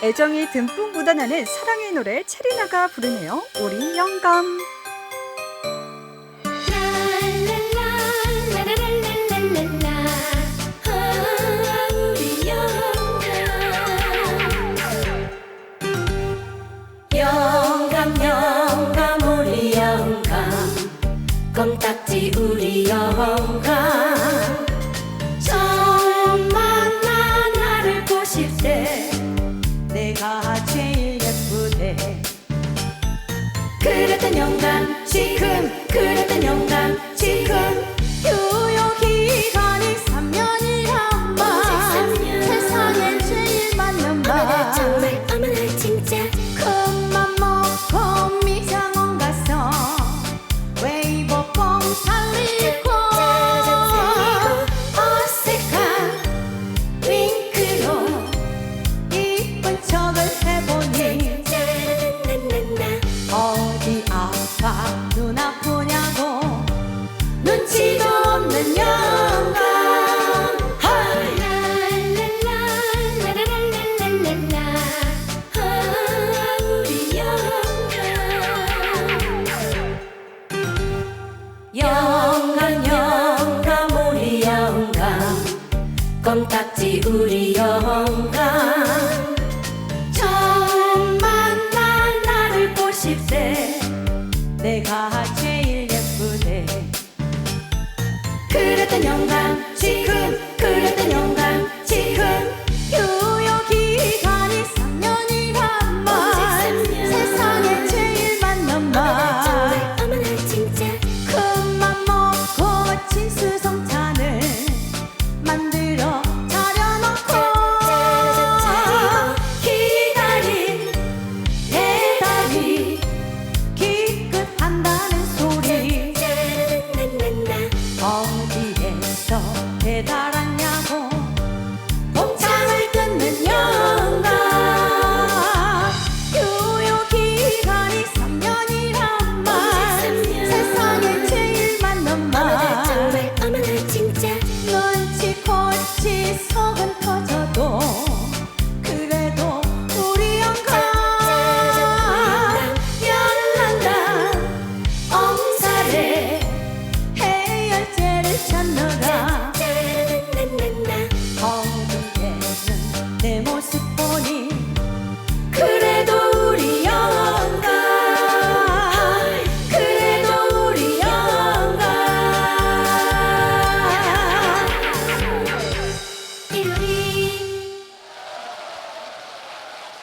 애정이 듬뿍 묻어나는 사랑의 노래 체리나가 부르네요. 우리 영감. 우리 영감 그랬던 영 꿈 딱지, 우리 영광 처음 만난 나를 꼬십세 내가 제일 예쁘네 그랬던 영광 대단한